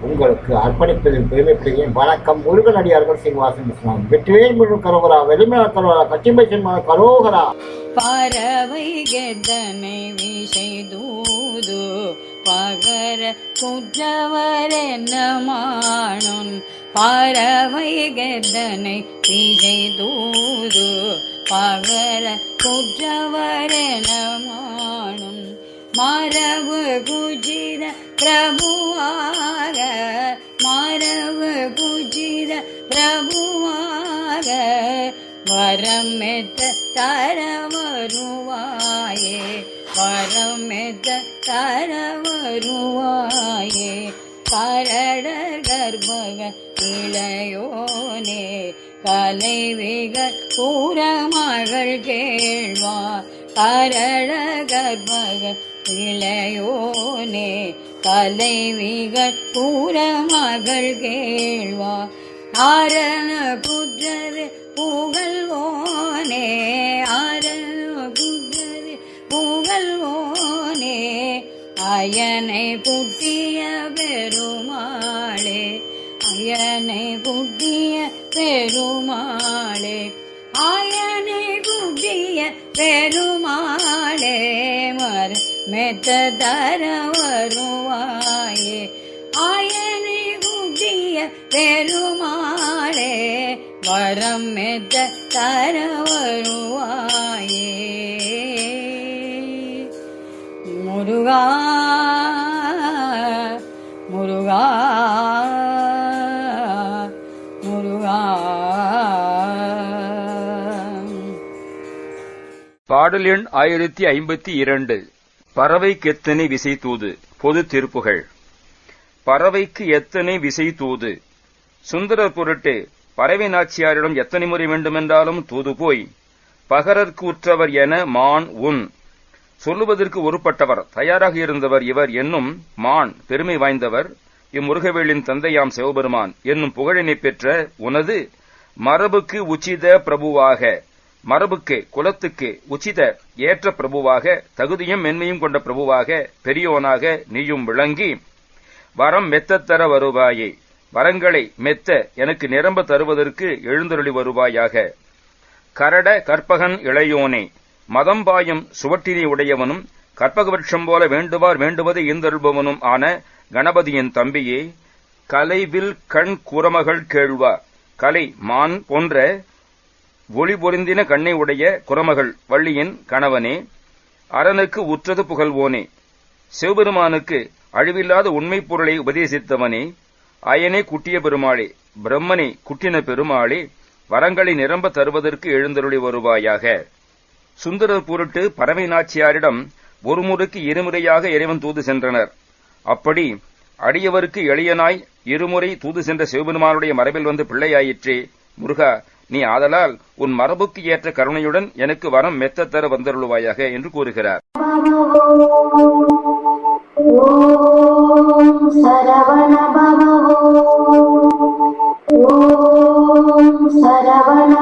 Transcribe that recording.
உங்களுக்கு அர்ப்பணிப்பதில் பெருமைப்படுகிறேன் வணக்கம். முருகனடியார்கள் சீனிவாசன் இஸ்லாம் வெற்றிவேல் முழு கரோகரா வெளிமல கரோகரா கச்சிம்பை சின்மா கரோகரா. பறவை கெட்டனை விஷை தூது பகர குற்றவர் என்ன பறவை கெட்டனை விஷை தூது பகர குற்றவர் என மரபு குஜிர பிரபுவாக மரபு குஜிர பிரபுவாக வரமெத்த தர வருவாயே வரமெத்த தர வருவாயே கரட கர்ப்பக இளையோனே கலைவிக கூறமகள் கேள்வா கரட கர்ப்பக இளையோனே கலைவிகள் கூறமகள் கேள்வா. ஆரண குஜரு புகழ்வோனே ஆரண குஜரு புகழ்வோனே அயனை புட்டிய பெருமாளே அயனை புட்டிய பெருமாளே அயனை புட்டிய பெருமாளே மர மெத்த தர வருவாயே ஆயனை புட்டிய பெருமாளே வரம் மெத்த தர வருவாயே முருகா முருகா முருகா. பாடல் எண் ஆயிரத்தி ஐம்பத்தி இரண்டு. பறவைக்கு எத்தனை விசை தூது? பொது திருப்புகள். பறவைக்கு எத்தனை விசை தூது? சுந்தரர் பொருட்டு பறவை நாச்சியாரிடம் எத்தனை முறை வேண்டுமென்றாலும் தூது போய் பகரற்கு உற்றவர் என மான் உன். சொல்லுவதற்கு ஒருப்பட்டவர் தயாராக இருந்தவர் இவர் என்னும் மான் பெருமை வாய்ந்தவர். இம்முருகவேளின் தந்தையாம் சிவபெருமான் என்னும் புகழினை பெற்ற உனது மரபுக்கு உச்சித பிரபுவாக. மரபுக்கு குலத்துக்கு உச்சித ஏற்ற பிரபுவாக தகுதியும் மென்மையும் கொண்ட பிரபுவாக பெரியோனாக நீயும் விளங்கி வரம் மெத்தத்தர வருவாயே. வரங்களை மெத்த எனக்கு நிரம்ப தருவதற்கு எழுந்தருளி வருவாயாக. கரட கற்பகன் இளையோனே மதம்பாயும் சுவட்டினை உடையவனும் கற்பகவட்சம் போல வேண்டுவார் வேண்டுவது ஈந்தருள்பவனும் ஆன கணபதியின் தம்பியே கலைவில் கண் குரமகள் கேழ்வா கலை மான் போன்ற ஒளி பொருந்தின கண்ணை உடைய குரமகள் வள்ளியின் கணவனே அரனுக்கு உற்றது புகழ்வோனே. சிவபெருமானுக்கு அழிவில்லாத உண்மைப் பொருளை உபதேசித்தவனே. அயனே குட்டிய பெருமாளே பிரம்மனே குட்டின பெருமாளே வரங்களை நிரம்ப தருவதற்கு எழுந்தருளி வருவாயாக. சுந்தரர் பொருட்டு பறவை நாச்சியாரிடம் ஒருமுறைக்கு இருமுறையாக இறைவன் தூது சென்றனர். அப்படி அடியவருக்கு எளியனாய் இருமுறை தூது சென்ற சிவபெருமானுடைய மரபில் வந்து பிள்ளையாயிற்றே. முருகா நீ ஆதலால் உன் மரபுக்கு ஏற்ற கருணையுடன் எனக்கு வரம் மெத்தத்தர தர வந்தருளுவாயாக என்று கூறுகிறார். சரவண